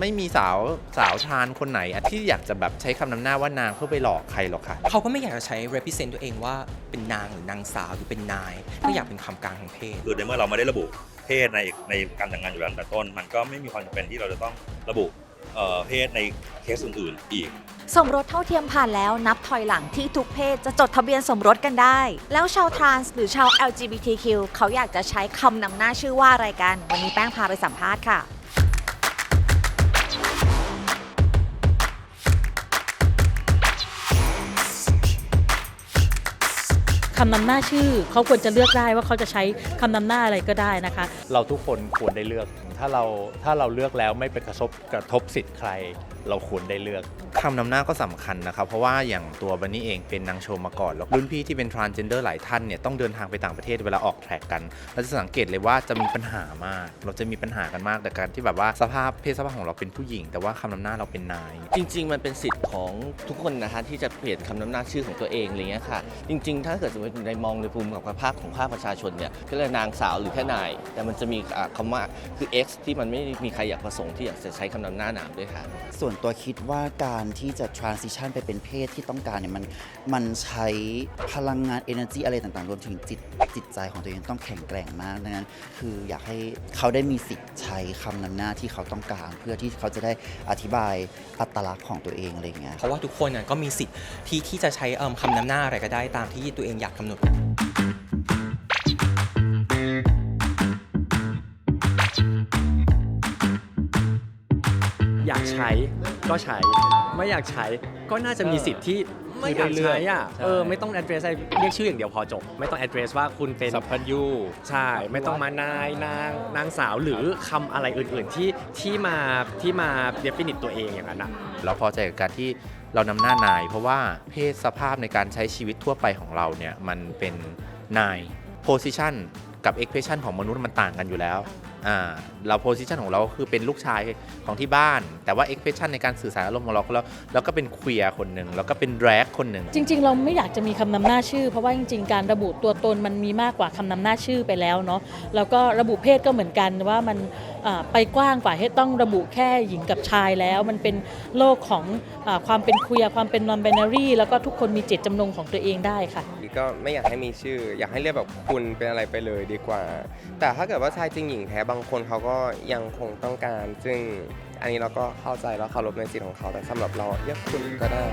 ไม่มีสาวสาวทรานคนไหนอะที่อยากจะแบบใช้คำนำหน้าว่านางเพื่อไปหลอกใครหรอกค่ะ เขาก็ไม่อยากจะใช้ represent ตัวเองว่าเป็นนางหรือนางสาวหรือเป็นนาย ก็อยากเป็นคำกลางทางเพศ คือในเมื่อเราไม่ได้ระบุเพศในในการแต่งงานอยู่แล้วตั้งแต่ต้น มันก็ไม่มีความจำเป็นที่เราจะต้องระบุเอ่อเพศในเคสอื่นๆอีก สมรสเท่าเทียมผ่านแล้วนับถอยหลังที่ทุกเพศจะจดทะเบียนสมรสกันได้ แล้วชาวทรานส์หรือชาว LGBTQ เขาอยากจะใช้คำนำหน้าชื่อว่าอะไรกัน วันนี้แป้งพาไปสัมภาษณ์ค่ะ คำนำหน้าชื่อ เขาควรจะเลือกได้ว่าเขาจะใช้คำนำหน้าอะไรก็ได้นะคะ เราทุกคนควรได้เลือก ถ้าเราถ้าเราเลือกแล้วไม่ไปกระทบกระทบสิทธิ์ใคร เราควรได้เลือกคำนำหน้าก็สำคัญนะครับ เพราะว่าอย่างตัวบันนี่เองเป็นนางโชว์มาก่อน แล้วรุ่นพี่ที่เป็น transgender หลายท่านเนี่ยต้องเดินทางไปต่างประเทศเวลาออกแทร็กกัน เราจะสังเกตเลยว่าจะมีปัญหามาก เราจะมีปัญหากันมากแต่การที่แบบว่าสภาพเพศสภาพของเราเป็นผู้หญิง แต่ว่าคำนำหน้าเราเป็นนาย จริง ๆ มันเป็นสิทธิ์ของทุกคนนะคะที่จะเปลี่ยนคำนำหน้าชื่อของตัวเองอะไรเงี้ยค่ะ จริง ๆ ถ้าเกิดสมมติในมองในภูมิของภาคของภาคประชาชนเนี่ยก็เรียกนางสาวหรือแค่นาย แต่มันจะมีอ่าคำว่าคือ X ที่มันไม่มีใครอยากประสงค์ที่อยากจะใช้คำนำหน้านามด้วยค่ะ ส่วนตัวคิดว่าการที่จะ transition ไปเป็นเพศที่ต้องการเนี่ยมันมันใช้พลังงาน energy อะไรต่างๆ รวมถึงจิตจิตใจของตัวเองต้องแข็งแกร่งมากดังนั้น คืออยากให้เขาได้มีสิทธิ์ใช้คำนำหน้าที่เขาต้องการ เพื่อที่เขาจะได้อธิบายอัตลักษณ์ของตัวเองอะไรอย่างเงี้ย เพราะว่าทุกคนน่ะก็มีสิทธิ์ที่ที่จะใช้เอิ่มคำนำหน้าอะไรก็ได้ตามที่ตัวเองอยากกำหนด อยากใช้ก็ใช้ ไม่อยากใช้ก็น่าจะมีสิทธิ์ที่ไม่อยากใช้อะ เออ ไม่ต้อง address อะไรเรียกชื่ออย่างเดียวพอจบ ไม่ต้อง address ว่าคุณเป็นสัพพัญญูใช่ ไม่ต้องมานายนางนางสาวหรือคำอะไรอื่น ๆ ที่ที่มาที่มา definite ตัวเองอย่างนั้นนะเราพอใจกับการที่เรานำหน้านาย เพราะว่าเพศสภาพในการใช้ชีวิตทั่วไปของเราเนี่ยมันเป็นนาย position กับ expression ของมนุษย์มันต่างกันอยู่แล้ว อ่าเรา position ของเราก็คือเป็นลูกชายของที่บ้าน แต่ว่า expression ในการสื่อสารอารมณ์ของเราเราเราก็เป็น queer คนหนึ่งแล้วก็เป็น drag คนหนึ่งจริง ๆ เราไม่อยากจะมีคำนำหน้าชื่อ เพราะว่าจริง ๆ การระบุตัวตนมันมีมากกว่าคำนำหน้าชื่อไปแล้วเนาะแล้วก็ระบุเพศก็เหมือนกันว่ามันอ่าไปกว้างกว่าให้ต้องระบุแค่หญิงกับชายแล้ว มันเป็นโลกของอาความเป็นคุยความเป็น non binary แล้วก็ทุกคนมีเจตจำนงของตัวเองได้ค่ะก็ไม่อยากให้มีชื่อ อยากให้เรียกแบบคุณเป็นอะไรไปเลยดีกว่า แต่ถ้าเกิดว่าชายจริงหญิงแท้บางคนเขาก็ยังคงต้องการ ซึ่งอันนี้เราก็เข้าใจแล้วเคารพในสิทธิ์ของเขาแต่สำหรับเราเรียกคุณก็ได้